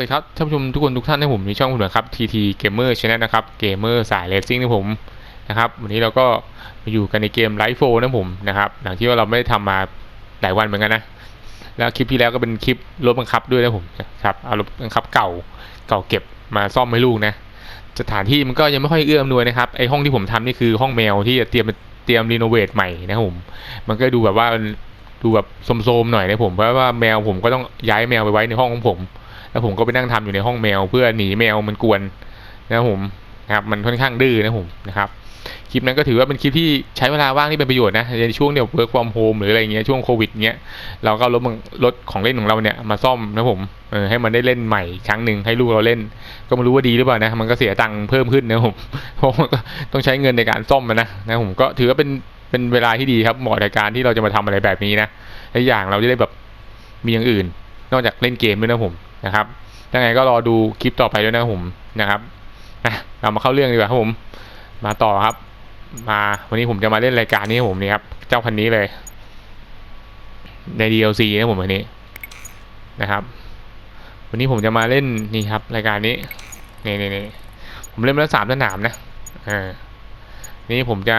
สวัสดีครับท่านผู้ชมทุกคนทุกท่านในผมในช่องผมนะครับ TT Gamer Channel นะครับเกมเมอร์สายเลสซิ่งนะผมนะครับวันนี้เราก็มาอยู่กันในเกมไลฟ์โฟนะผมนะครับหลังที่ว่าเราไม่ได้ทำมาหลายวันเหมือนกันนะ แล้วคลิปที่แล้วก็เป็นคลิปรถบังคับด้วยนะผมครับเอารถบังคับเก่าเก่าเก็บมาซ่อมให้ลูกนะสถานที่มันก็ยังไม่ค่อยเอื้อมหนวยนะครับไอห้องที่ผมทำนี่คือห้องแมวที่จะเตรียมเตรียมรีโนเวทใหม่นะผมมันก็ดูแบบว่าดูแบบโสมๆหน่อยนะผมเพราะว่าแมวผมก็ต้องย้ายแมวไปไว้ในห้องของผม แล้วผมก็ไปนั่งทำอยู่ในห้องแมว เพื่อหนีแมวมันกวนนะผมนะครับมันค่อนข้างดื้อนะผมนะครับคลิปนั้นก็ถือว่าเป็นคลิปที่ใช้เวลาว่างที่เป็นประโยชน์นะในช่วงเดียว work from home หรืออะไรเงี้ยช่วงโควิดเงี้ยเราก็เอารถรถของเล่นของเราเนี่ยมาซ่อมนะผมเออให้มันได้เล่นใหม่ครั้งหนึ่งให้ลูกเราเล่น ก็ไม่รู้ว่าดีหรือเปล่านะมันก็เสียตังค์เพิ่มขึ้นนะผมเพราะมันก็ต้องใช้เงินในการซ่อมมันนะนะผมก็ถือว่าเป็นเป็นเวลาที่ดีครับเหมาะในการที่เราจะมาทำอะไรแบบนี้นะและอย่างเราจะได้แบบมีอย่างอื่น นอกจากเล่นเกมด้วยนะผม นะครับยังไงก็รอดูคลิปต่อไปด้วยนะครับผมนะครับอะเรามาเข้าเรื่องดีกว่าครับผม มาต่อครับ มาวันนี้ผมจะมาเล่นรายการนี้ครับผมนี่ครับ เจ้าคันนี้เลย ใน DLC นะผมวันนี้นะครับ วันนี้ผมจะมาเล่นนี่ครับ รายการนี้นี่นี่นี่ผมเล่นมาแล้วสามสนามนะอ่านี่ผมจะ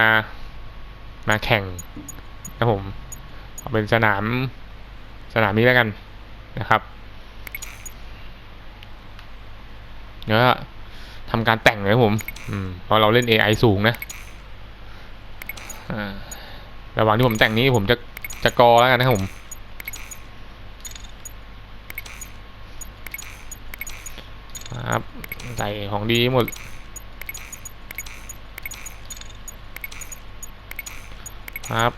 มาแข่งนะผมเอาเป็นสนามสนามนี้แล้วกันนะครับ เดี๋ยวทำการแต่งเลยผมอืมเพราะเราเล่น AI สูงนะระหว่างที่ผมแต่งนี้ผมจะจะกอแล้วกันนะครับผมครับใส่ของดีหมดครับ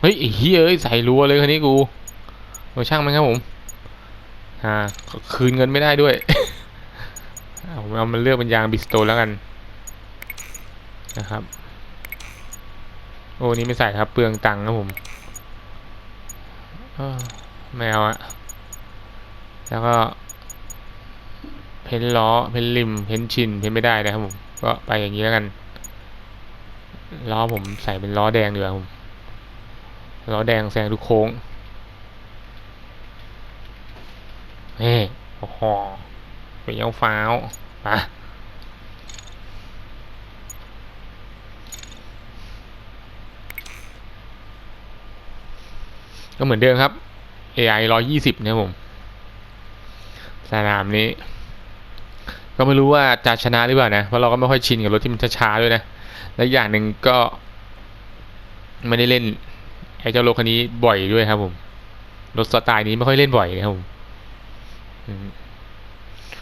เฮ้ยเฮ้ยเอ้ยใส่รัวเลยคันนี้กู โอ้ช่างมันครับผมอ่าคืนเงินไม่ได้ด้วยเอาเอามันเลือกเป็นยางบิสโตแล้วกันนะครับ โอ้นี่ไม่ใส่ครับ เปลืองตังค์ครับผมไม่เอาอะแล้วก็ เพ้นล้อ เพ้นริม เพ้นชิน เพ้นไม่ได้นะครับผม ก็ไปอย่างนี้แล้วกัน ล้อผมใส่เป็นล้อแดงดีกว่าผม ล้อแดงแซงทุกโค้ง เฮ้โอ้โหเปียวฟ้าวปะก็เหมือนเดิมครับ AI 120นะครับผม สนามนี้ ก็ไม่รู้ว่าจะชนะหรือเปล่านะ เพราะเราก็ไม่ค่อยชินกับรถที่มันช้าๆด้วยนะ และอย่างหนึ่งก็ไม่ได้เล่นไอ้เจ้ารถคันนี้บ่อยด้วยครับผม รถสไตล์นี้ไม่ค่อยเล่นบ่อยนะครับผม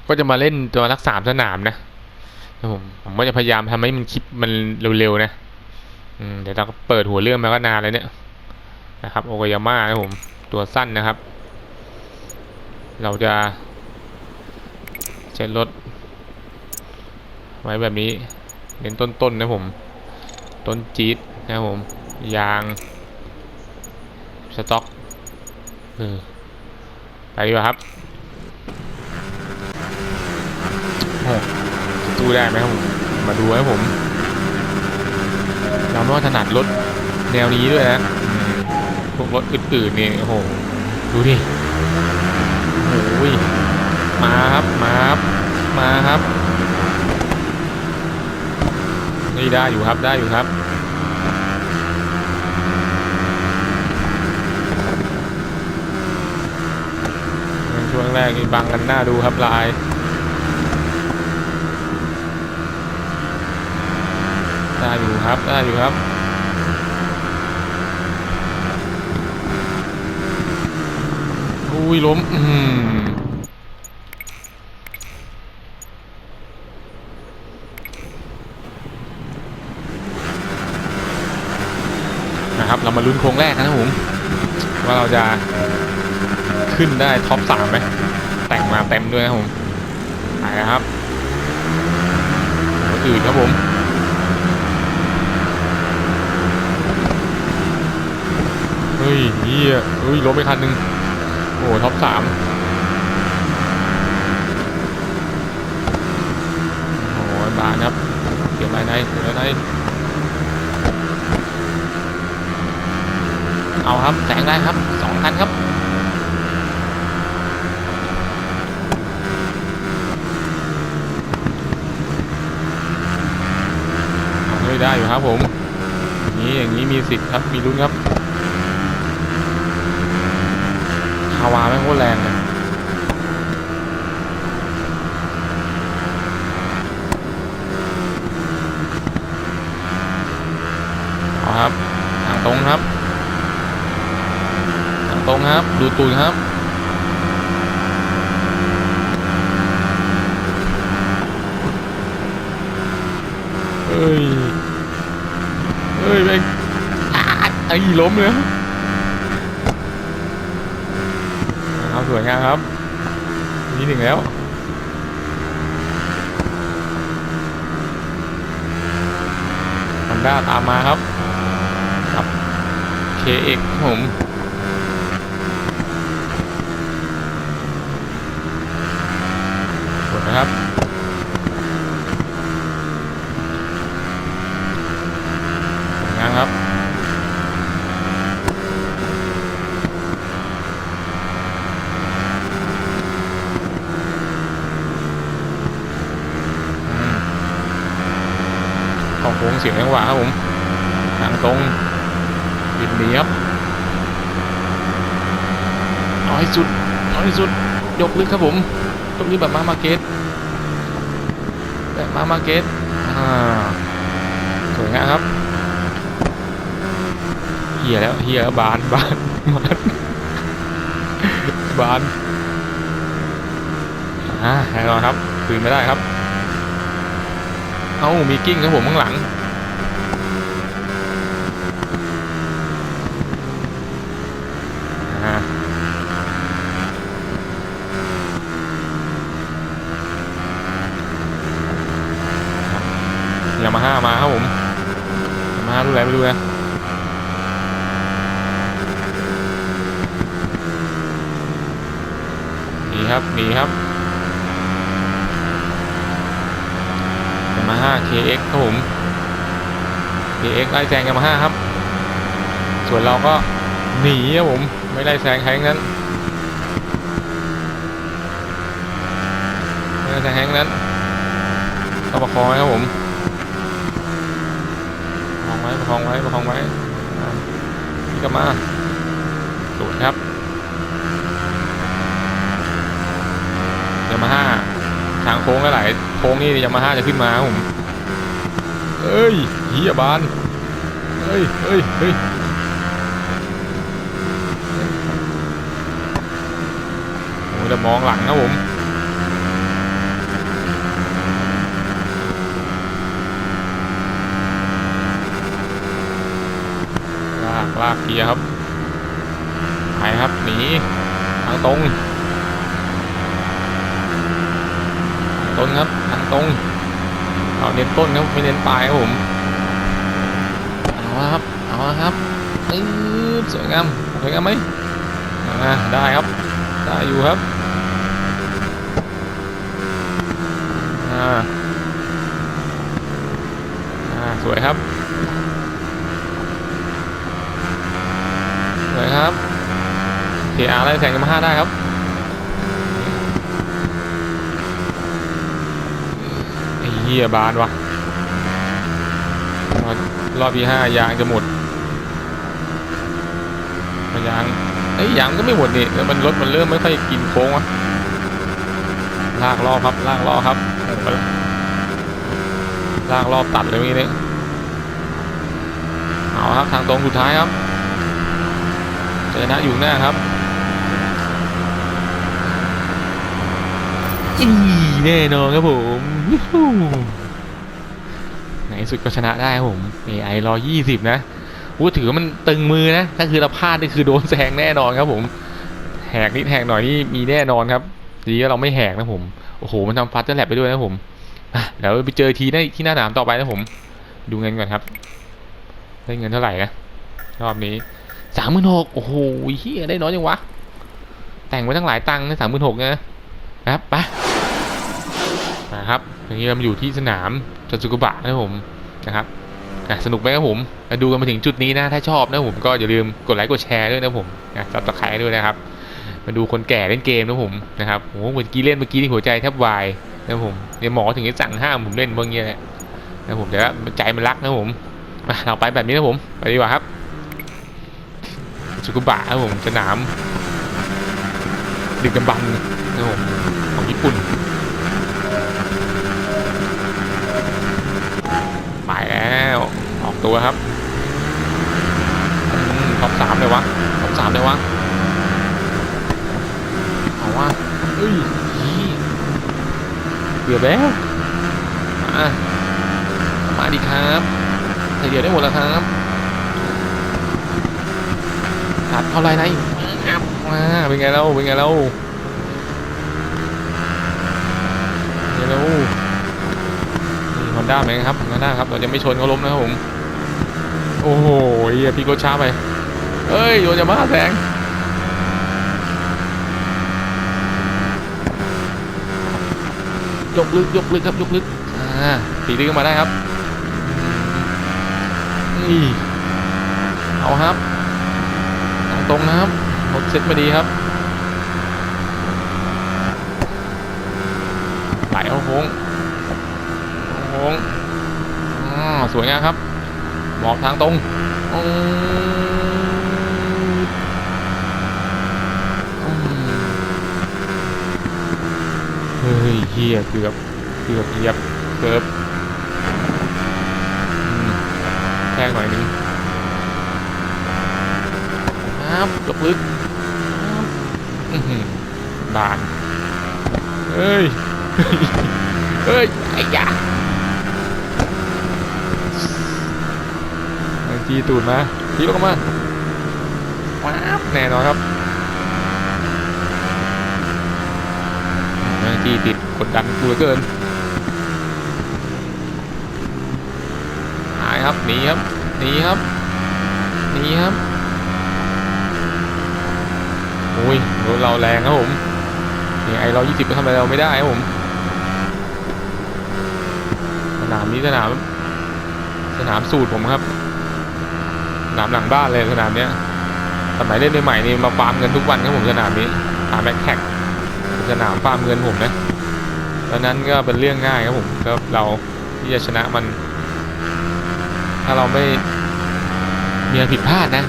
ก็จะมาเล่นตัวรักสามสนามนะผมผมก็จะพยายามทำให้มันคลิปมันเร็วๆนะเดี๋ยวเราก็เปิดหัวเรื่องมาก็นานเลยเนี่ยนะครับโอกายาม่าครับผมตัวสั้นนะครับ เราจะเช็ดรถไว้แบบนี้เน้นต้นๆนะผม ต้นจี๊ดนะผมยางสต็อกอไปดีกว่าครับ โอ้จะสู้ได้ไหมครับผมมาดูครับผมเราไม่ว่าถนัดรถแนวนี้ด้วยนะพวกรถอื่นๆนี่โอ้โหดูดิโอ้ยมาครับมาครับมาครับนี่ได้อยู่ครับได้อยู่ครับช่วงแรกนี่บังกันหน้าดูครับลาย ได้อยู่ครับ ได้อยู่ครับ อุ้ยล้ม อืมนะครับ เรามาลุ้นโค้งแรกกันนะครับผม ว่าเราจะขึ้นได้ท็อปสามไหม แต่งมาเต็มด้วยนะครับผมไปนะครับอื่นครับผม เฮ้ยเฮียเฮ้ยลบไปคันหนึ่งโอ้โหท็อปสามโอ้โหบานครับเก็บไว้ในเก็บไว้ในเอาครับแซงได้ครับสองคันครับได้อยู่ครับผม นี้อย่างนี้มีสิทธิ์ครับ มีลุ้นครับคาวาแม่งโคตรแรงเลยเอาครับทางตรงครับทางตรงครับ ดูตูนครับเฮ้ยเฮ้ยแม่งอาดไอ้ล้มเลยเอาส วยงามครับนี่หนึ่งแล้วฮอนด้าตามมาครับกับ KX ผมสวยนะครับ สวยงามครับ เสียงจังหวะครับผมทางตรงบิดหนีครับเอาให้สุดเอาให้สุดยกลึกครับผมยกลึกแบบมามาเกตแบบมามาเกตอ่าสวยงามครับเฮียแล้วเฮียบานบานบานบานอ่าแน่นอนครับคืนไม่ได้ครับ เอ้ามีกิ้งครับผมข้างหลัง อ่ายามาฮ่ามาครับผมยามาฮ่ารู้อะไรไม่รู้นะหนี ครับยามาฮ่า KX ครับผม KX ไล่แซงยามาฮ่าครับ ส่วนเราก็หนีครับผม ไม่ได้แซงใครทั้งนั้นไม่ได้แซงใครทั้งนั้นก็ประคองไว้ครับผมประคองไว้ประคองไว้ประคองไว้นี่ก็มาสวยครับยามาฮ่าทางโค้งหลายๆโค้งนี่ยามาฮ่าจะขึ้นมาผมเอ้ยเฮียบานเฮ้ยเฮ้ยเฮ้ยโอ้ยจะมองหลังครับผมลากลากเกียร์ครับไปครับหนีทางตรง ต้นครับทางตรงเอาเน้นต้นครับไม่เน้นปลายครับผมเอาละครับเอาละครับสวยงามสวยงามไหมอ่าได้ครับได้อยู่ครับอ่าอ่าสวยครับสวยครับเทีอาร์ไล่แซงกันมาห้าได้ครับ ฮียบานวะรอบที่ห้ายางจะหมดยางเอ้ยางก็ไม่หมดนี่แต่มันรถมันเริ่มไม่ค่อยกินโค้งอะลากรอบครับลากรอบครับลากรอบตัดเลยเมื่อกี้นี้เอาครับทางตรงสุดท้ายครับเจอนะอยู่หน้าครับ อีแน่นอนครับผมยูฮูไหนสุดก็ชนะได้ครับผม AI รอ20นะพูดถือว่ามันตึงมือนะ ถ้าคือเราพลาดนี่คือโดนแซงแน่นอนครับผม แหกนิดแหกหน่อยนี่มีแน่นอนครับ ดีว่าเราไม่แหกนะผม โอ้โห มันทำฟัดจะแลบไปด้วยนะผมเดี๋ยวไปเจอทีได้ที่หน้าหนามต่อไปนะผม ดูเงินก่อนครับ ได้เงินเท่าไหร่นะ รอบนี้สามหมื่นหกโอ้โหเฮียได้น้อยจังวะ แต่งไว้ตั้งหลายตังค์นะสามหมื่นหกนะครับ ไป นะครับทีนี้เราอยู่ที่สนามจตุกุบะนะผมนะครับอะสนุกไหมครับผมมาดูกันมาถึงจุดนี้นะ ถ้าชอบนะผมก็อย่าลืมกดไลค์กดแชร์ด้วยนะผมนะซับสไครต์ด้วยนะครับ มาดูคนแก่เล่นเกมนะผมนะครับโอ้โหเมื่อกี้เล่นเมื่อกี้ที่หัวใจแทบวายนะผมเดี๋ยวหมอถึงจะสั่งห้ามผมเล่นพวกเนี้ยแหละนะผมแต่ว่าใจมันรักนะผมมาเราไปแบบนี้นะผมไปดีกว่าครับสุกุบะครับผมสนามดึกดำบรรนะผมของญี่ปุ่น ไปแล้วออก ตัวครับท็อปสามเลยวะท็อปสามเลยวะเอาวะเอ้ยเกือบแล้วมามาดิครับใส่เดียวได้หมดแล้วครับตัดเท่าไรไหนงับมาเป็นไงแล้วเป็นไงแล้วเป็นไงแล้วนี่ฮอนด้าไหมครับฮอนด้าครับเราจะไม่ชนเขาล้มนะครับผม โอ้โหเฮียพี่รถช้าไปเอ้ยโยนจะมาแซงยกลึกยกลึกครับยกลึกอ่าตีลึกขึ้นมาได้ครับนี่เอาครับทางตรงนะครับรถเซ็ตมาดีครับไหลเอาโค้งโค้งอ๋อสวยงามครับ หมอกทางตรงเฮ้ยเฮียเกือบเกือบเหยียบเกือบแค่หน่อยนึงครับจบลึกครับอื้อหือบานเฮ้ย เฮ้ยไอ้ยา บางทีตูดมาทีลงมาว้าบแน่นอนครับบางทีติดกดดันกูเหลือเกินหายครับหนีครับหนีครับหนีครับโอ้ยรถเราแรงครับผมนี่ไอเรา20ก็ทำอะไรเราไม่ได้ครับผมสนามนี้สนามสนามสูตรผมครับส นามหลังบ้านเลยสนามเนี้ยสมัยเล่นใหม่ๆนี่มาฟาร์มเงินทุกวันครับผมสนามนี้หาแม็กแท็กสนามฟาร์มเงินผมนะตอนนั้นก็เป็นเรื่องง่ายครับผมก็เราที่จะชนะมัน ถ้าเราไม่มีผิดพลาดนะ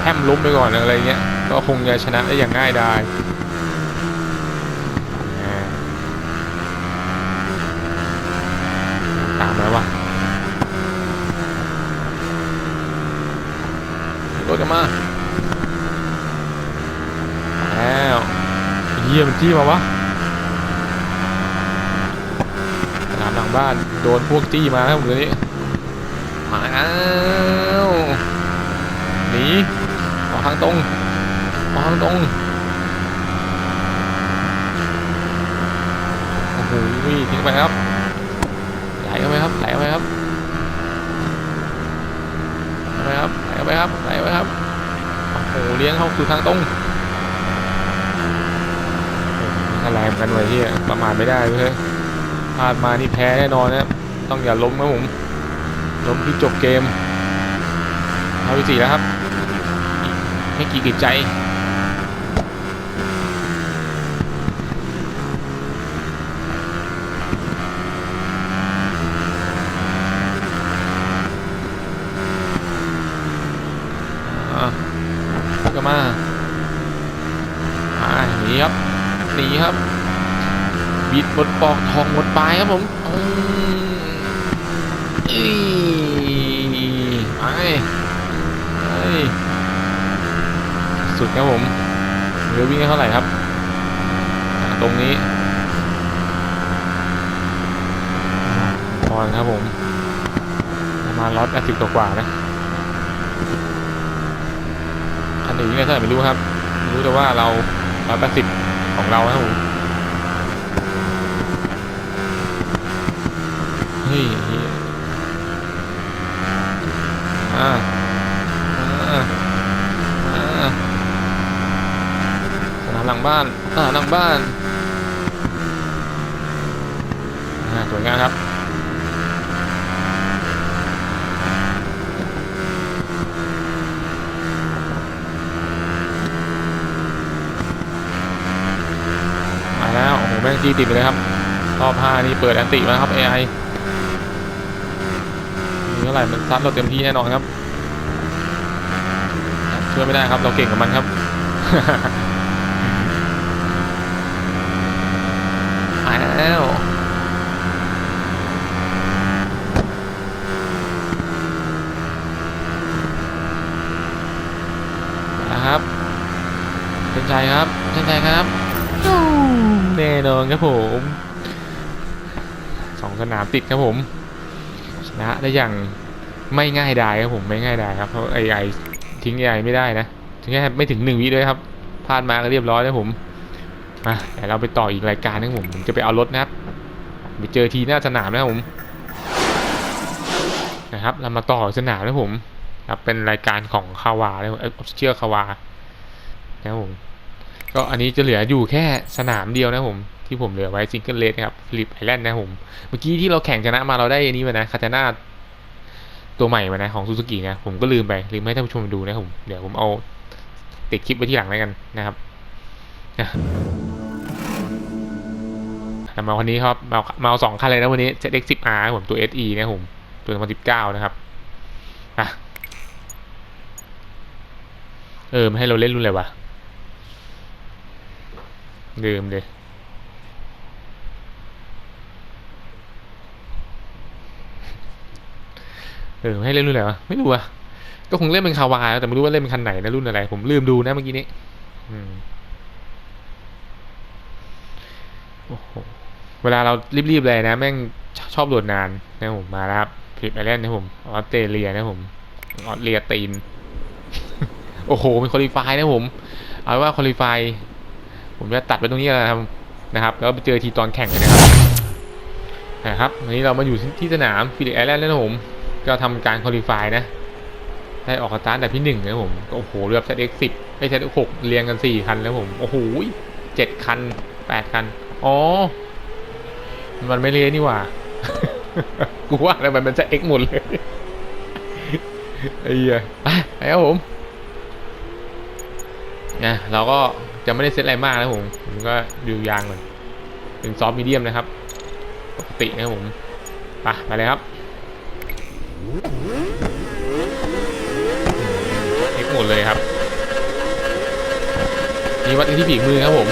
แฮมล้มไปก่อนอะไรเงี้ยก็คงจะชนะได้อย่างง่ายดายอ่า ตามแล้ววะรถกัน มาแล้วเฮียมันจี้มาวะสนามหลังบ้านโดนพวกจี้มาครับผมตัวนี้มาแล้วหนีออกทางตรงออกทางตรงโอ้โหทิ้งไปครับ ไหลเข้าไปครับไหลเข้าไปครับไห ลเข้าไปครับไหลไปครับไหลเข้ครับโอ้โหเลี้ยงเขาคือทางตรงอะไรกันไว้ที่ประมาทไม่ได้เลยพลาดมานี่แพ้แน่นอนนะต้องอย่าล้มนะผมล้มที่จบเกมเอาไปสี่แล้วครับอีกไม่กี่กิจใจ อะก็มาอ่าหนีครับหนีครับ บิดหมด ปอกทองหมดปลายครับผมอืมอีไปสุดครับผมเหลือวิ่งเท่าไหร่ครับ ตรงนี้พอครับผมประมาณร้อยแปดสิบกว่านะคันอื่นเนี่ยเท่าไหร่ไม่รู้ครับ รู้แต่ว่าเราร้อยแปดสิบของเราครับผม เฮ้ยอ่าอ่สนามหลังบ้านอ่าหลังบ้านสวยงามครับมาแล้วโอ้โหแม่งจี้ติดเลยครับรอบ5นี่เปิดแอนติมาครับ AI ท่าไหร่มันซัดเราเต็มที่แน่นอนครับช่วยไม่ได้ครับ เราเก่งกับมันครับหายแล้วนะครับเส้นชัยครับเส้นชัยครับแน่นอนครับผมสองสนามติดครับผมชนะได้อย่าง ไม่ง่ายดายครับผมไม่ง่ายดายครับเพราะไอไอทิ้งไอไม่ได้นะถึงแค่ไม่ถึงหนึ่งวิด้วยครับพลาดมาก็เรียบร้อยแล้วผมมาเดี๋ยวเราไปต่ออีกรายการนึงผมผมจะไปเอารถนะครับไปเจอทีหน้าสนามนะครับผมนะครับ เรามาต่อสนามนะผมครับเป็นรายการของคาวานะผมเออเชื่อคาวานะครับผมก็อันนี้จะเหลืออยู่แค่สนามเดียวนะผมที่ผมเหลือไว้ซิงเกิลเลสนะครับฟิลิปไอแลนด์นะผมเมื่อกี้ที่เราแข่งชนะมาเราได้อันนี้มานะคาตาน่า ตัวใหม่มานะของซูซูกินะผมก็ลืมไปลืมให้ท่านผู้ชมดูนะผมเดี๋ยวผมเอาติดคลิปไว้ที่หลังแล้วกันนะครับนะมาวันนี้ครับมามาเอาสองคันเลยนะวันนี้ ZX10R ผมตัว SE นะผมตัว2019 นะครับอะเออไมันให้เราเล่นรุ่นอะไรวะลืมเลย เออให้เล่นรุ่นอะไรวะไม่รู้อะก็คงเล่นเป็นคาวาแต่ไม่รู้ว่าเล่นเป็นคันไหนนะรุ่นอะไร ผมลืมดูนะเมื่อกี้นี้อืมโอ้โหเวลาเรารีบๆเลยนะแม่งชอบโหลดนานนะผมมาแล้วครับฟิลิปไอแลนด์นะผมออสเตรเลียนะผมออสเตรเลียตีน โอ้โหเป็นคอลิฟายนะผม เอาว่าคอลิฟายผมจะตัดไปตรงนี้แล้วนะครับนะครับ แล้วไปเจอทีตอนแข่งนนะครับนะครับวันนี้เรามาอยู่ที่สนามฟิลิปไอแลนด์แล้วนะผม ก็ทำการคอลิฟายนะ ได้ออกสตาร์ทแต่พี่หนึ่งนะผม โอ้โห เรือ ZX10 ไม่ ZX6 เรียงกันสี่คันแล้วผม โอ้โหเจ็ดคันแปดคัน อ๋อ มันไม่เละนี่หว่า กูว่าแล้วมันเป็น ZX หมดเลยไอ้เหี้ยไปไปครับผมนะเราก็จะไม่ได้เซตอะไรมากนะผมผมก็ดูยางก่อนเป็นซอฟต์มีเดียมนะครับ ปกตินะผมไปไปเลยครับ เอ็กหมดเลยครับนี่วัดที่ฝีมือครับผม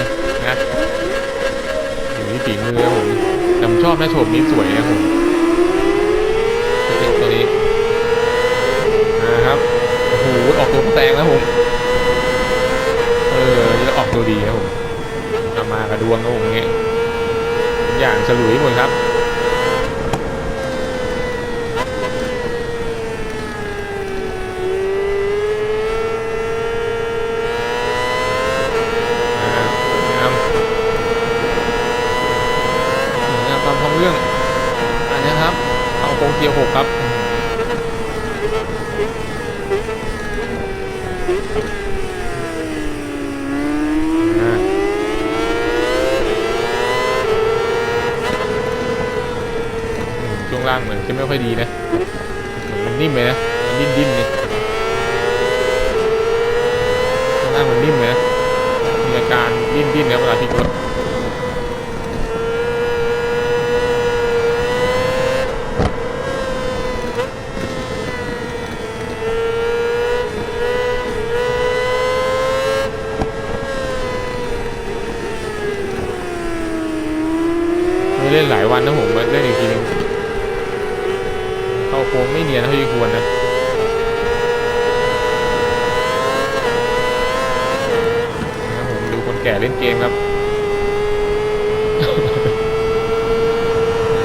นะอยู่ที่ฝีมือครับผมแต่ผมชอบนะโฉมนี้สวยนะครับผมตัวนี้นะครับโอ้โหออกตัวแตงแล้วผมเออนี่ออกตัวดีครับผมเอามา กระดวงครับผมเงี้ยอย่างฉลุยหมดครับ 6ครับช่วงล่างเหมือนจะไม่ค่อยดีนะ มันนิ่มเลยนะ มันดิ้นดิ้นเลยช่วงล่างมันนิ่มเลยนะมีอาการดิ้นดิ้นนะเวลาที่รถ เนียนเท่าที่ควรนะนะผมดูคนแก่เล่นเกมครับ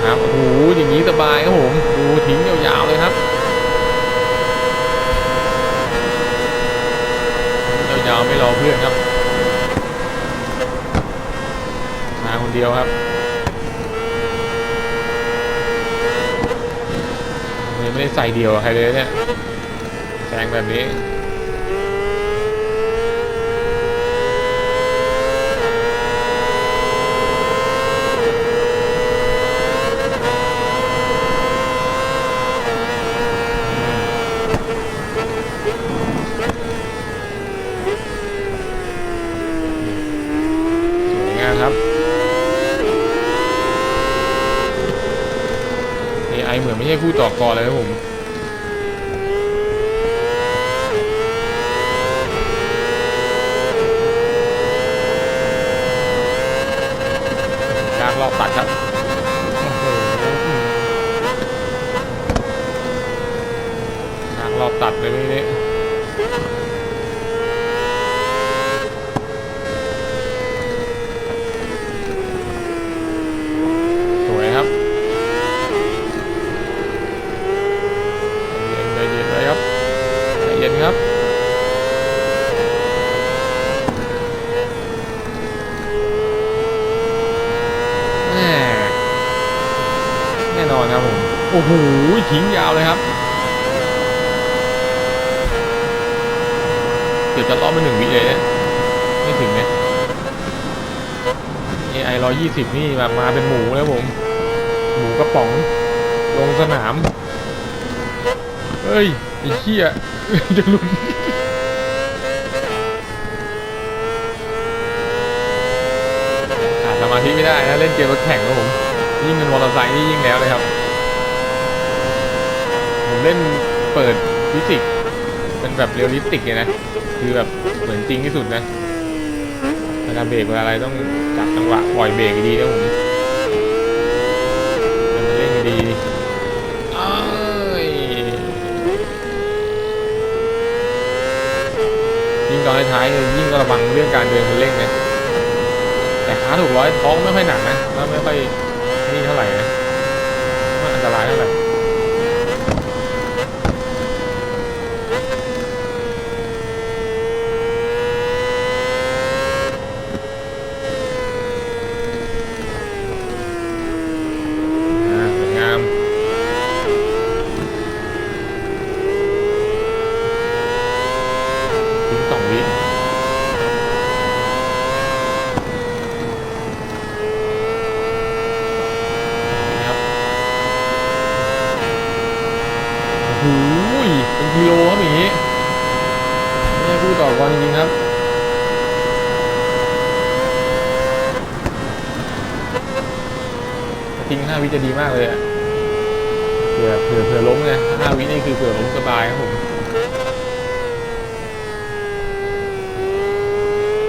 ครับโอ้โหอย่างนี้สบายครับผมดูทิ้งยาวๆเลยครับยาวๆไม่รอเพื่อนครับมาคนเดียวครับ ยังไม่ได้ใส่เดียวใครเลยเนี่ยแซงแบบนี้ สวยงามครับ ไม่ใช่ผู้ต่อกรเลยนะผมลากรอบตัดครับโอ้โหลากรอบตัดเลยนี่ สิบนี่แบบมาเป็นหมูแล้วผม หมูกระป๋อง ลงสนาม เฮ้ยไอ้เขี้ยจะลุดสมาธิไม่ได้นะ เล่นเกมรถแข่งนะผม ยิ่งเป็นมอเตอร์ไซค์นี่ยิ่งแล้วเลยครับ ผมเล่นเปิดฟิสิกเป็นแบบเรียลลิสติกเลยนะ คือแบบเหมือนจริงที่สุดนะ ลาเบรกเวลาอะไรต้องจับจังหวะปล่อยเบรกดีนะผมมันเล่นดีๆอ้ายยิ่งตอนท้ายยิ่งระวังเรื่องการเดินคันเร่งนะแต่ขาถูกร้อยท้องไม่ค่อยหนักนะแล้วไม่ค่อยนี่เท่าไหร่นะไม่อันตรายเท่าไหร่อ่าสวยงามถึงสองวิ นะครับโอ้โหเป็นกิโลครับอย่างนี้ไม่ใช่พูดต่อกรจริงๆครับ ทิ้งห้าวิ จะดีมากเลยอะเผื่อเผื่อเผื่อล้มไงห้าวินี่คือเผื่อล้มสบายครับผม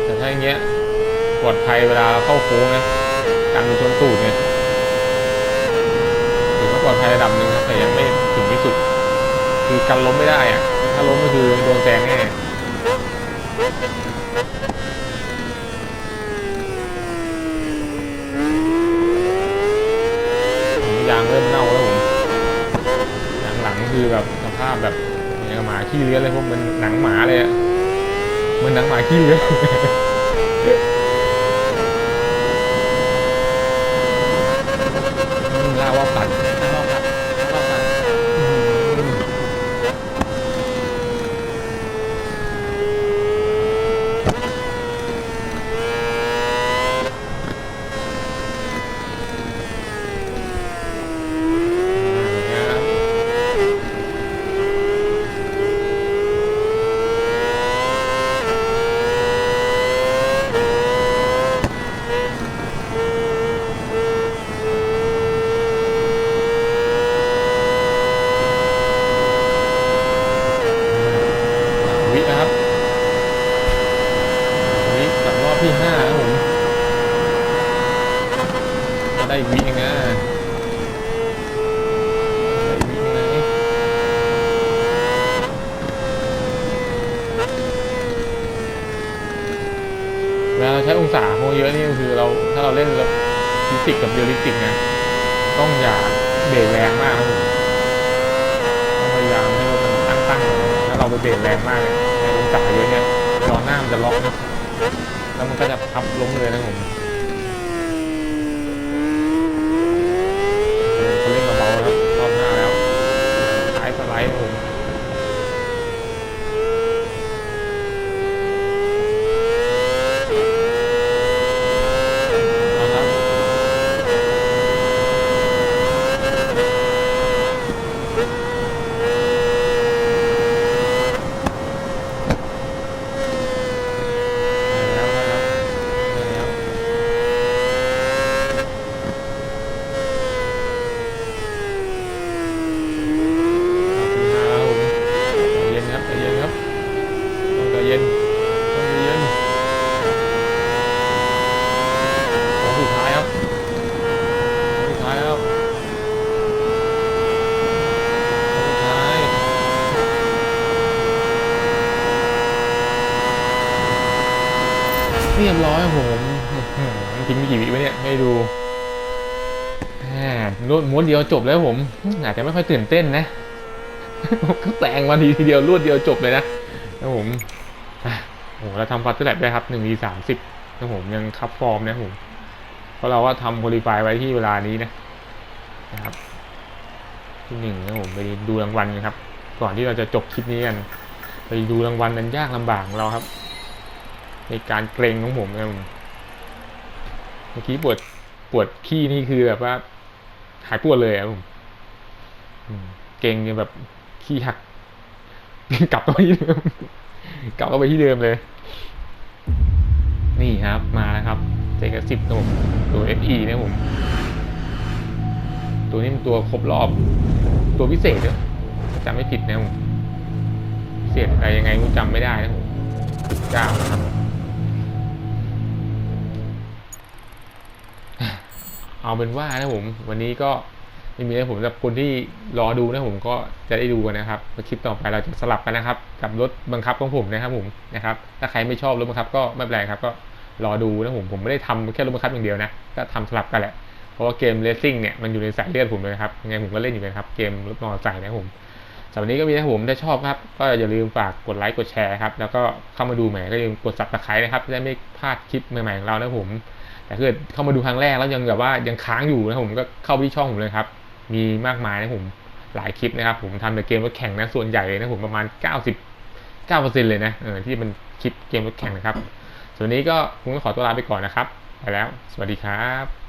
แต่ถ้าอย่างเงี้ยปลอดภัยเวลาเราเข้าโค้งนะกันไปชนตูดไงถือว่าปลอดภัยระดับหนึ่งครับแต่ยังไม่ถึงที่สุด คือกันล้มไม่ได้อะถ้าล้มก็คือโดนแซงแน่ ยางเริ่มเน่าแล้วผมหนังหลังคือแบบสภาพแบบอย่างหมาขี้เลื้อนเลยพวกมันหนังหมาเลยอะเหมันหนังหมาขี้เลื้อน เรียลลิติกนะ ต้องอย่าเบรกแรงมากครับผมต้องพยายามให้รถมันตั้งๆถ้าเราไปเบรกแรงมากเนี่ยในองศาเยอะเนี่ยล้อหน้ามันจะล็อกนะแล้วมันก็จะพับล้มเลยนะผมเออเขาเล่นเบาๆแล้วรอบหน้าแล้วท้ายสไลด์ผม เดียวจบแล้วผมอาจจะไม่ค่อยตื่นเต้นนะก็แต่งมาทีทีเดียวรวดเดียวจบเลยนะครับผมอะโอ้โหเราทำฟัตเตอร์แลบได้ครับหนึ่งทีสามสิบนะผมยังคับฟอร์มนะผมเพราะเราว่าทำโคลิฟายไว้ที่เวลานี้นะนะครับ ที่หนึ่งนะผมไปดูรางวัลกันครับ ก่อนที่เราจะจบคลิปนี้กันไปดูรางวัลนั้นยากลำบากของเราครับ ในการเกรงของผมนะผมเมื่อกี้ปวดปวดขี้นี่คือแบบว่า หายปวดเลยครับผมเกรงแบบขี้หัก กลับเข้าไปที่เดิมกลับเข้าไปที่เดิมเลย นี่ครับมาแล้วครับเจกสิบตัวตัว FE นะผม ตัวนี้เป็นตัวครบรอบ ตัวพิเศษเนี่ยจำไม่ผิดนะผมพิเศษอะไรยังไงกูจำไม่ได้นะผมเก้านะครับ เอาเป็นว่านะผม วันนี้ก็ไม่มีอะไรผมสำหรับคนที่รอดูนะผมก็จะได้ดูกันนะครับคลิปต่อไปเราจะสลับกันนะครับ กับรถบังคับของผมนะครับผมนะครับ ถ้าใครไม่ชอบรถบังคับก็ไม่เป็นไรครับ ก็รอดูนะผมผมไม่ได้ทำแค่รถบังคับอย่างเดียวนะก็ทำสลับกันแหละเพราะว่าเกมเลสซิ่งเนี่ยมันอยู่ในสายเลือดผมเลยครับยังไงผมก็เล่นอยู่เลยครับเกมรถมอเตอร์ไซค์นะผมสำหรับนี้ก็มีนะผมถ้าชอบครับ ก็อย่าลืมฝากกดไลค์กดแชร์ครับแล้วก็เข้ามาดูใหม่ก็อย่าลืมกด subscribe นะครับจะได้ไม่พลาดคลิปใหม่ๆของเรานะผม แต่ถ้าเกิดเข้ามาดูครั้งแรกแล้วยังแบบว่ายังค้างอยู่นะผมก็เข้าไปที่ช่องผมเลยครับ มีมากมายนะผมหลายคลิปนะครับ ผมทำแต่เกมรถแข่งนะส่วนใหญ่เลยนะผมประมาณ99%เลยนะเออที่มันคลิปเกมรถแข่งนะครับ ส่วนนี้ก็ผมขอตัวลาไปก่อนนะครับ ไปแล้ว สวัสดีครับ